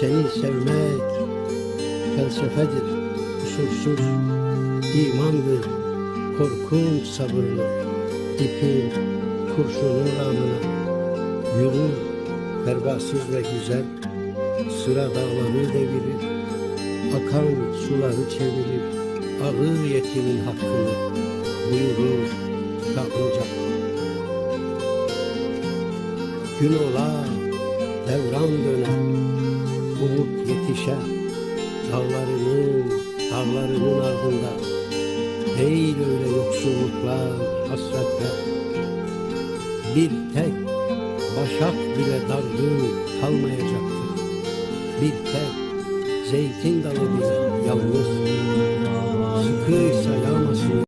Seni sevmek felsefedir, kusursuz imandır, korkunç sabırlı. İpin, kurşunun rağmına yürür, pervasız ve güzel, sıra dağları devirir, akan suları çevirir, ağır yetimin hakkını buyurur kalkınca. Gün ola, devran döner, yetişer, dağlarının, dağlarının ardında. Değil öyle yoksulluklar, hasretler. Bir tek başak bile dargın kalmayacaktır. Bir tek zeytin dalı bile yalnız.